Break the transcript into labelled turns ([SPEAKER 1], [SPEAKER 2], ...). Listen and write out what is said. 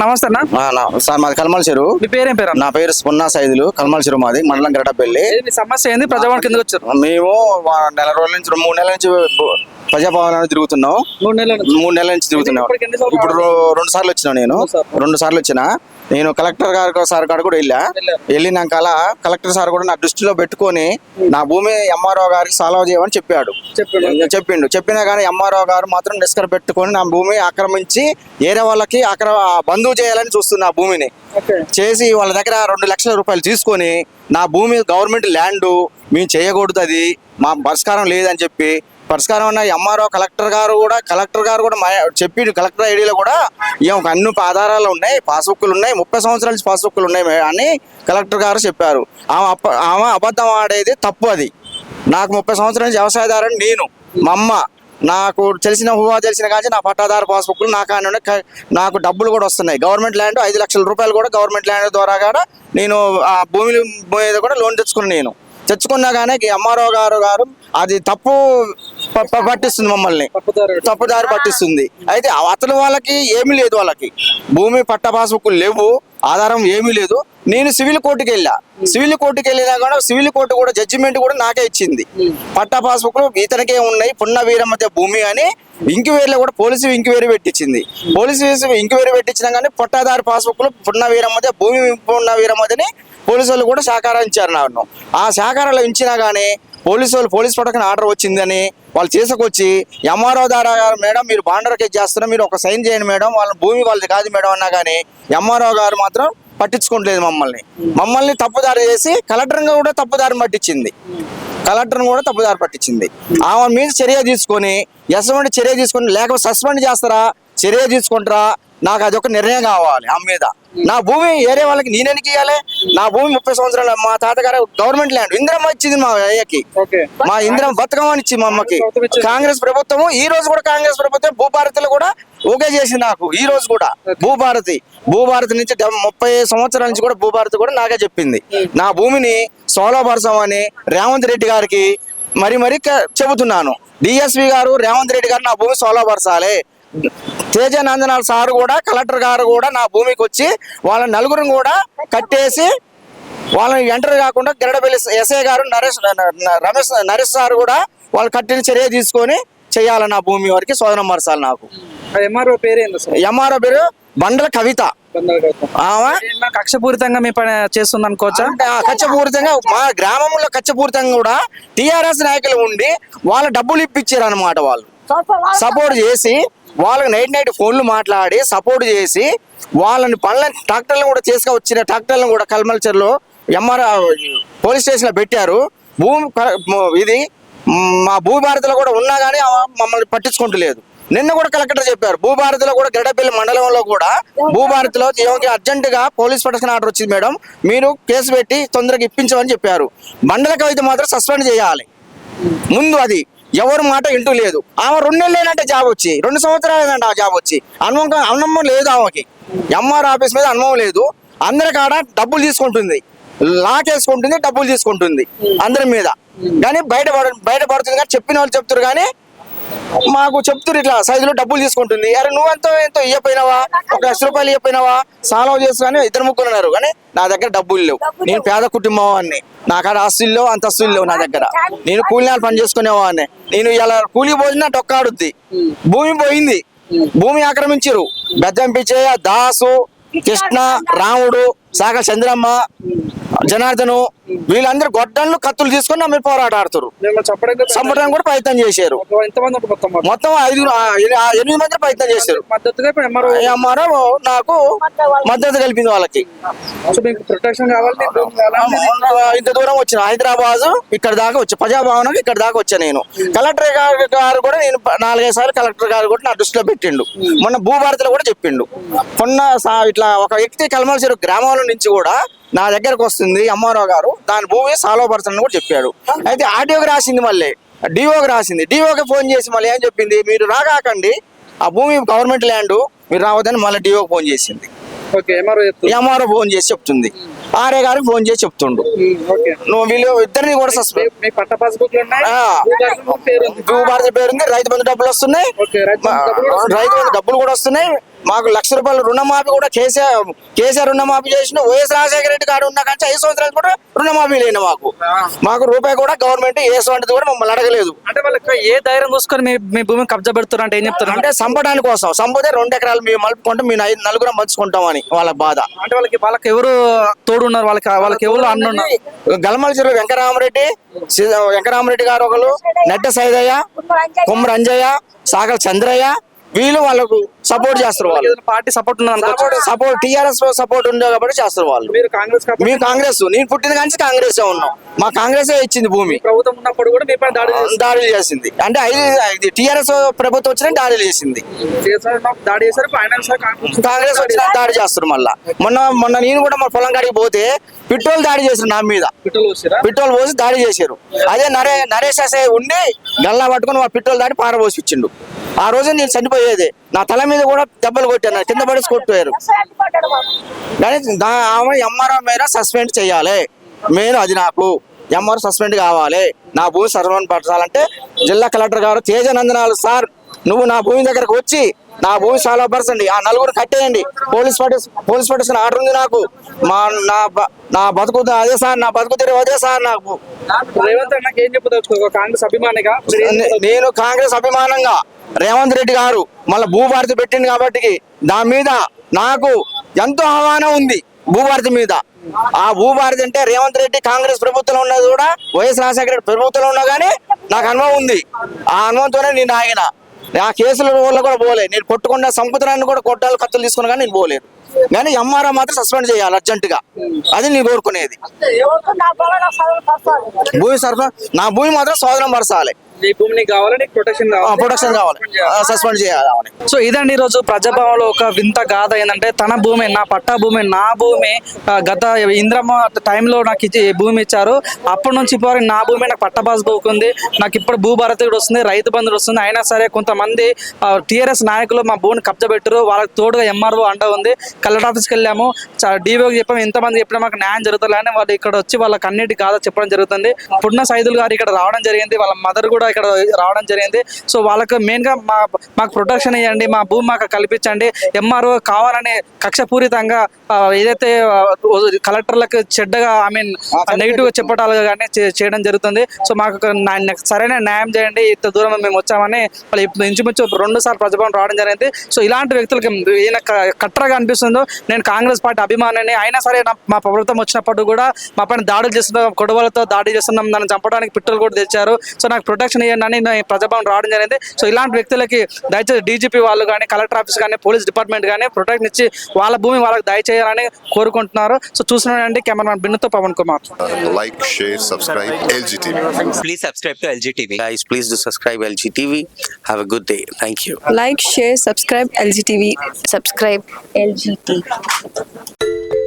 [SPEAKER 1] నమస్తే అన్న.
[SPEAKER 2] సార్ మాది కల్మల్ చెరువు.
[SPEAKER 1] మీ పేరేం పేరు
[SPEAKER 2] నా పేరు స్పున్నా సైదులు కల్మల్ చెరువు మాది మండలం గరటపల్లి.
[SPEAKER 1] సమస్య ఏంది? ప్రజావాణి కిందకి వచ్చారు.
[SPEAKER 2] మేము నెల రోజుల నుంచి మూడు నెలల నుంచి ప్రజాభవనాన్ని తిరుగుతున్నాం.
[SPEAKER 1] మూడు నెలల నుంచి.
[SPEAKER 2] మూడు నెలల నుంచి తిరుగుతున్నాం. ఇప్పుడు రెండు సార్లు వచ్చినా నేను.
[SPEAKER 1] రెండు సార్లు.
[SPEAKER 2] వచ్చిన. నేను కలెక్టర్ గారి సార్ కాడ కూడా వెళ్ళా. వెళ్ళినాక అలా కలెక్టర్ సార్ కూడా నా దృష్టిలో పెట్టుకొని నా భూమి ఎంఆర్ఓ గారికి సాల్వ్ చేయమని చెప్పాడు.
[SPEAKER 1] చెప్పండి.
[SPEAKER 2] చెప్పిండు. చెప్పినా కానీ ఎంఆర్ఓ గారు మాత్రం నిష్కర పెట్టుకొని నా భూమి ఆక్రమించి వేరే వాళ్ళకి అక్కడ బంధువు చేయాలని చూస్తుంది ఆ భూమిని. చేసి వాళ్ళ దగ్గర రెండు లక్షల రూపాయలు తీసుకొని నా భూమి గవర్నమెంట్ ల్యాండ్ మేము చేయకూడదు అది మా పరిష్కారం లేదని చెప్పి పరిష్కారం ఉన్న ఎంఆర్ఓ కలెక్టర్ గారు కూడా కలెక్టర్ గారు కూడా మా చెప్పి కలెక్టర్ ఐడిలో కూడా ఏం అన్ని ఆధారాలు ఉన్నాయి పాస్బుక్లు ఉన్నాయి ముప్పై సంవత్సరాల నుంచి పాస్బుక్లు ఉన్నాయి అని కలెక్టర్ గారు చెప్పారు. ఆమె అప్ప ఆమె అబద్ధం ఆడేది తప్పు అది. నాకు ముప్పై సంవత్సరాల నుంచి వ్యవసాయదారుని నేను మా అమ్మ నాకు తెలిసిన హువా తెలిసిన కానీ నా పట్టాదారు పాస్బుక్లు నా కాని నాకు డబ్బులు కూడా వస్తున్నాయి. గవర్నమెంట్ ల్యాండ్ ఐదు లక్షల రూపాయలు కూడా గవర్నమెంట్ ల్యాండ్ ద్వారా కూడా నేను ఆ భూమి మీద కూడా లోన్ తెచ్చుకున్నాను నేను. తెచ్చుకున్నా కానీ ఎంఆర్ఓ గారు గారు అది తప్పు ప- పట్టిస్తుంది మమ్మల్ని.
[SPEAKER 1] తప్పుదారు
[SPEAKER 2] తప్పుదారి పట్టిస్తుంది. అయితే అతని వాళ్ళకి ఏమీ లేదు వాళ్ళకి. భూమి పట్ట పాస్బుక్లు లేవు. ఆధారం ఏమీ లేదు. నేను సివిల్ కోర్టుకి వెళ్ళా. సివిల్ కోర్టుకి వెళ్ళినా కూడా సివిల్ కోర్టు కూడా జడ్జిమెంట్ కూడా నాకే ఇచ్చింది. పట్టా పాస్బుక్లు ఇతనికే ఉన్నాయి పున్న వీరమధ్య భూమి అని ఇంక్వైరీలో కూడా పోలీసు ఇంక్వైరీ పెట్టించింది. పోలీసు ఇంక్వైరీ పెట్టించినా కానీ పట్టాదారు పాస్బుక్లు పున్న వీరమధ్య భూమి పున్న వీరమధ్యని పోలీసు వాళ్ళు కూడా సహకారం ఇచ్చారు నన్ను. ఆ సహకారాలు ఇచ్చినా కానీ పోలీసు వాళ్ళు పోలీస్ ప్రొటెక్షన్ ఆర్డర్ వచ్చిందని వాళ్ళు చేసుకొచ్చి ఎంఆర్ఓ ద్వారా గారు మేడం మీరు బాండర్ కేసు చేస్తున్నారు మీరు ఒక సైన్ చేయండి మేడం వాళ్ళ భూమి వాళ్ళది కాదు మేడం అన్నా కానీ ఎంఆర్ఓ గారు మాత్రం పట్టించుకోవట్లేదు మమ్మల్ని. మమ్మల్ని తప్పుదారి చేసి కలెక్టర్ కూడా తప్పుదారి పట్టించింది. కలెక్టర్ని కూడా తప్పుదారి పట్టించింది. ఆమె మీద చర్య తీసుకొని ఎటువంటి చర్య తీసుకొని లేకపోతే సస్పెండ్ చేస్తారా? చర్య తీసుకుంటారా? నాకు అదొక నిర్ణయం కావాలి ఆమె మీద. నా భూమి ఏరే వాళ్ళకి నేనెందుకు ఇవ్వాలి నా భూమి ముప్పై సంవత్సరాలు మా తాతగారు గవర్నమెంట్ ల్యాండ్. ఇందిరమ్మ ఇచ్చింది మా అయ్యకి. మా ఇందిరం బతుకమ్మని ఇచ్చింది మా అమ్మకి. కాంగ్రెస్ ప్రభుత్వము ఈ రోజు కూడా కాంగ్రెస్ ప్రభుత్వం భూభారతిలో కూడా ఓకే చేసింది నాకు. ఈ రోజు కూడా భూభారతి. భూభారతి నుంచి ముప్పై సంవత్సరాల నుంచి కూడా భూభారతి కూడా నాకే చెప్పింది. నా భూమిని సోలోపరచమని రేవంత్ రెడ్డి గారికి మరి మరి చెబుతున్నాను. డిఎస్పి గారు రేవంత్ రెడ్డి గారు నా భూమి సోలోపరచాలి తేజ నందనాల్ సార్ కూడా కలెక్టర్ గారు కూడా నా భూమికి వచ్చి వాళ్ళ నలుగురిని కూడా కట్టేసి వాళ్ళని ఎంటర్ కాకుండా గరడపల్లి ఎస్ఐ గారు నరేష్ రమేష్ నరేష్ సార్ కూడా వాళ్ళు కట్టిన చర్య తీసుకొని చేయాలి నా భూమి వరకు శోధన మరచాలి నాకు.
[SPEAKER 1] ఎంఆర్ఓ పేరు
[SPEAKER 2] ఎంఆర్ఓ పేరు బండల కవిత.
[SPEAKER 1] కక్షపూరితంగా మీ పని చేస్తుంది అనుకోవచ్చా
[SPEAKER 2] కచ్చపూరితంగా మా గ్రామంలో కచ్చపూరితంగా కూడా టిఆర్ఎస్ నాయకులు ఉండి వాళ్ళ డబ్బులు ఇప్పించారు అనమాట వాళ్ళు. సపోర్ట్ చేసి వాళ్ళకి నైట్ నైట్ ఫోన్లు మాట్లాడి సపోర్ట్ చేసి వాళ్ళని పనుల ట్రాక్టర్లను కూడా తీసుకొచ్చిన ట్రాక్టర్లను కూడా కల్మల్చర్లో ఎంఆర్ పోలీస్ స్టేషన్లో పెట్టారు. భూమి ఇది మా భూభారతిలో కూడా ఉన్నా కానీ మమ్మల్ని పట్టించుకుంటలేదు. నిన్న కూడా కలెక్టర్ చెప్పారు. భూభారతిలో కూడా గడ్డపల్లి మండలంలో కూడా భూభారతిలో ఏమకి అర్జెంటుగా పోలీస్ ప్రొటెక్షన్ ఆర్డర్ వచ్చింది మేడం. మీరు కేసు పెట్టి తొందరగా ఇప్పించమని చెప్పారు. మండల కవిత మాత్రం సస్పెండ్ చేయాలి. ముందు అది. ఎవరు మాట ఇంటూ లేదు. ఆమె రెండేళ్ళేనంటే జాబ్ వచ్చి రెండు సంవత్సరాలు ఆ జాబ్ వచ్చి అనుభవం అనుభవం లేదు ఆమెకి. ఎంఆర్ ఆఫీస్ మీద అనుభవం లేదు. అందరి కాడ డబ్బులు తీసుకుంటుంది. లాకేసుకుంటుంది డబ్బులు తీసుకుంటుంది అందరి మీద. కానీ బయట పడ- బయట పడుతుంది కానీ చెప్పిన వాళ్ళు చెప్తారు కానీ మాకు చెప్తున్నారు ఇట్లా సైజులో డబ్బులు తీసుకుంటుంది. అరే నువ్వెంతో ఎంతో ఇవ్వపోయినావా ఒక లక్ష రూపాయలు ఇవ్వపోయినావా సాల్వ్ చేసుకుని ఇద్దరు ముగ్గురు ఉన్నారు. కానీ నా దగ్గర డబ్బులు లేవు. నేను పేద కుటుంబం నా నాకాడ ఆస్తులు లేవు అంతస్తులు లేవు నా దగ్గర. నేను కూలినాలు పని చేసుకునేవాడిని. నేను ఇలా కూలి పోయినా టొక్కాడుద్ది భూమి పోయింది. భూమి ఆక్రమించారు బెజ్జంపిచ్చయ్య దాసు కృష్ణ రాముడు సాగర్ చంద్రమ్మ జనార్దను వీళ్ళందరూ గొడ్డళ్ళు కత్తులు తీసుకొని నమ్మి పోరాట ఆడుతారు
[SPEAKER 1] మిమ్మల్ని చంపడానికి
[SPEAKER 2] చంపడానికి కూడా ప్రయత్నం చేశారు.
[SPEAKER 1] మొత్తం
[SPEAKER 2] ఐదు ఎనిమిది మంది ప్రయత్నం చేశారు.
[SPEAKER 1] ఎంఆర్ఓ
[SPEAKER 2] నాకు మద్దతు కలిపింది వాళ్ళకి. ఇంత దూరం వచ్చిన హైదరాబాద్ ఇక్కడ దాకా వచ్చా ప్రజాభవనం ఇక్కడ దాకా వచ్చా నేను. కలెక్టర్ గారు కూడా నేను నాలుగైదు సార్లు కలెక్టర్ గారు కూడా నా దృష్టిలో పెట్టిండు. మొన్న భూభారతిలో కూడా చెప్పిండు. కొన్న సా- ఇట్లా ఒక వ్యక్తి కల్మలచెరు గ్రామంలో నుంచి కూడా నా దగ్గరకు వస్తుంది ఎంఆర్ఓ గారు. దాని భూమి సాల్వ్ పడుతుందని కూడా చెప్పాడు. అయితే ఆర్టీఓకి రాసింది మళ్ళీ. డిఓకి రాసింది. డిఓకి ఫోన్ చేసి మళ్ళీ ఏం చెప్పింది? మీరు రాగాకండి. ఆ భూమి గవర్నమెంట్ ల్యాండ్. మీరు రావద్దని మళ్ళీ డిఓకి ఫోన్ చేసింది.
[SPEAKER 1] ఎంఆర్ఓ
[SPEAKER 2] ఫోన్ చేసి చెప్తుంది. ఆర్ఏ గారికి ఫోన్ చేసి చెప్తుండు. నువ్వు వీళ్ళు ఇద్దరిని కూడా సస్పెండ్.
[SPEAKER 1] భూభారతి
[SPEAKER 2] పేరుంది. రైతు బంధు డబ్బులు వస్తున్నాయి.
[SPEAKER 1] రైతు బంధు డబ్బులు
[SPEAKER 2] కూడా వస్తున్నాయి. మాకు లక్ష రూపాయలు రుణమాఫీ కూడా కేసీఆర్ కేసీఆర్ రుణమాఫీ చేసిన వైఎస్ రాజశేఖర రెడ్డి గారు ఉన్న కంటే ఐదు సంవత్సరాలు కూడా రుణమాఫీ లేని మాకు. మాకు రూపాయి కూడా గవర్నమెంట్ వేసుకుంటుంది కూడా మమ్మల్ని అడగలేదు.
[SPEAKER 3] అంటే వాళ్ళకి ఏ ధైర్యం చూసుకొని మీ మీ భూమిని కబ్జా పెడుతున్నారు అంటే ఏం చెప్తారు
[SPEAKER 2] అంటే సంపడానికి కోసం సంపదే రెండు ఎకరాలు మేము మలుపుకుంటాం మేము ఐదు నలుగురం పంచుకుంటామని వాళ్ళ బాధ.
[SPEAKER 3] అంటే వాళ్ళకి వాళ్ళకి ఎవరు తోడు ఉన్నారు వాళ్ళకి వాళ్ళకి ఎవరు అన్న
[SPEAKER 2] గలమల చెరువు వెంకరామరెడ్డి వెంకరామరెడ్డి గారు ఒకరు నెట్ట సైదయ్య కుమ్మర అంజయ్య సాగల చంద్రయ్య వీళ్ళు వాళ్ళకు సపోర్ట్ చేస్తారు వాళ్ళు.
[SPEAKER 3] Party support
[SPEAKER 2] support TRS support ఉంది కాబట్టి చేస్తారు వాళ్ళు.
[SPEAKER 3] మీరు కాంగ్రెస్ కాబట్టి
[SPEAKER 2] మేము కాంగ్రెస్. నేను పుట్టిన కానీ కాంగ్రెస్ ఉన్నాం. మా కాంగ్రెస్ ఇచ్చింది భూమి.
[SPEAKER 3] ప్రభుత్వం ఉన్నప్పుడు కూడా మీ దాడి
[SPEAKER 2] దాడులు చేసింది. అంటే ఐదు టీఆర్ఎస్ ప్రభుత్వం వచ్చిన దాడులు చేసింది.
[SPEAKER 3] దాడి చేశారు కాంగ్రెస్
[SPEAKER 2] వచ్చిన దాడి చేస్తారు మళ్ళా. మొన్న మొన్న నేను కూడా మా పొలం కాడికి పోతే పెట్రోల్ దాడి చేశారు నా మీద. పెట్రోల్ పోసి దాడి చేశారు. అదే నరే నరేష్ అసే ఉండి గల్లా పట్టుకొని వాడు పెట్రోల్ దాడి పారబోసి ఇచ్చిండు. ఆ రోజు నేను చనిపోయేది. నా తల మీద కూడా దెబ్బలు కొట్టాను కింద పడేసి కొట్టారు ఆమె ఎంఆర్ఓ మీద సస్పెండ్ చేయాలి. మెయిన్ అది నాకు. ఎంఆర్ సస్పెండ్ కావాలి. నా భూమి సర్వన్ పరచాలంటే జిల్లా కలెక్టర్ గారు తేజనందనాలు సార్ నువ్వు నా భూమి దగ్గరకు వచ్చి నా భూమి సాల్వ్ పరచండి ఆ నలుగురు కట్టేయండి. పోలీస్ పట్టిస్ పోలీస్ పట్టించిన ఆర్డర్ ఉంది నాకు. మా నా నా బతుకు అదే సార్ నా బతుకు తెరవు అదే సార్ నాకు.
[SPEAKER 3] రేవంత్ కాంగ్రెస్ అభిమానిగా?
[SPEAKER 2] నేను కాంగ్రెస్ అభిమానంగా. రేవంత్ రెడ్డి గారు మళ్ళీ భూభారతి పెట్టింది కాబట్టి దాని మీద నాకు ఎంతో ఆహ్వానం ఉంది భూభారతి మీద. ఆ భూభారతి అంటే రేవంత్ రెడ్డి కాంగ్రెస్ ప్రభుత్వంలో ఉన్నది కూడా వైఎస్ రాజశేఖర రెడ్డి ప్రభుత్వంలో ఉన్నా కానీ నాకు అనుభవం ఉంది. ఆ అనుభవంతోనే నేను ఆగిన. ఆ కేసుల వల్ల కూడా పోలే. నేను కొట్టుకున్న సముద్రాన్ని కూడా కొట్టాలి కత్తులు తీసుకున్నా కానీ నేను పోలేదు. కానీ ఎంఆర్ఆర్ మాత్రం సస్పెండ్ చేయాలి అర్జెంటుగా. అది నేను కోరుకునేది. భూమి సరఫరా నా భూమి మాత్రం సోదరం పరచాలి
[SPEAKER 3] నీ భూమి నీకు కావాలి నీకు ప్రొటెక్షన్ కావాలి.
[SPEAKER 2] ప్రొడక్షన్ కావాలి. సస్పెండ్ చేయాలి.
[SPEAKER 3] సో ఇదండి ఈరోజు ప్రజాభవన్లో ఒక వింత గాథ ఏంటంటే తన భూమి నా పట్టా భూమి నా భూమి గత ఇంద్రమ్మ టైంలో నాకు ఇచ్చి భూమి ఇచ్చారు. అప్పటి నుంచి ఇప్పుడు నా భూమి నాకు పట్టబాస్ భూమి ఉంది నాకు ఇప్పుడు భూభారతి కూడా వస్తుంది రైతు బంధువులు వస్తుంది. అయినా సరే కొంతమంది టీఆర్ఎస్ నాయకులు మా భూమిని కబ్జా పెట్టారు. వాళ్ళకి తోడుగా ఎంఆర్ఓ అండ ఉంది. కలెక్టర్ ఆఫీస్కి వెళ్ళాము. డీఓకి చెప్పాము ఎంతమంది చెప్పినా మాకు న్యాయం జరుగుతుంది అని వాళ్ళు ఇక్కడ వచ్చి వాళ్ళకి అన్నిటి గాథ చెప్పడం జరుగుతుంది. పుట్టిన సైదులు గారు ఇక్కడ రావడం జరిగింది. వాళ్ళ మదర్ కూడా ఇక్కడ రావడం జరిగింది. సో వాళ్ళకి మెయిన్గా మా మాకు ప్రొటెక్షన్ ఇవ్వండి మా భూమి మాకు కల్పించండి. ఎంఆర్ఓ కావాలని కక్షపూరితంగా ఏదైతే కలెక్టర్లకు చెడ్డగా ఐ మీన్ నెగిటివ్గా చెప్పటాలు కానీ చేయడం జరుగుతుంది. సో మాకు సరైన న్యాయం చేయండి. ఇంత దూరం మేము వచ్చామని వాళ్ళు ఇంచుమించు రెండు సార్లు ప్రజాభవన్ రావడం జరిగింది. సో ఇలాంటి వ్యక్తులకి ఈయన కట్టరగా అనిపిస్తుందో నేను కాంగ్రెస్ పార్టీ అభిమానిని అయినా సరే మా ప్రభుత్వం వచ్చినప్పుడు కూడా మా పైన దాడులు చేస్తున్నాం గొడవలతో దాడి చేస్తున్నాం నన్ను చంపడానికి పిట్టలు కూడా తెచ్చారు. సో నాకు ప్రొటెక్షన్ చేయండి అని ప్రజాభవన్ రావడం జరిగింది. సో ఇలాంటి వ్యక్తులకి దయచేసి డీజీపీ వాళ్ళు కానీ కలెక్టర్ ఆఫీస్ కానీ పోలీస్ డిపార్ట్మెంట్ కానీ ప్రొటెక్ట్ ఇచ్చి వాళ్ళ భూమి వాళ్ళకి దయచేయాలని కోరుకుంటున్నారు. సో చూసినండి cameraman బిన్నుతో Pavan Kumar.
[SPEAKER 4] Like share subscribe LG
[SPEAKER 5] TV please subscribe to LG
[SPEAKER 6] TV guys please do subscribe LG TV have a good day thank you
[SPEAKER 7] like share subscribe LG
[SPEAKER 8] TV subscribe LG TV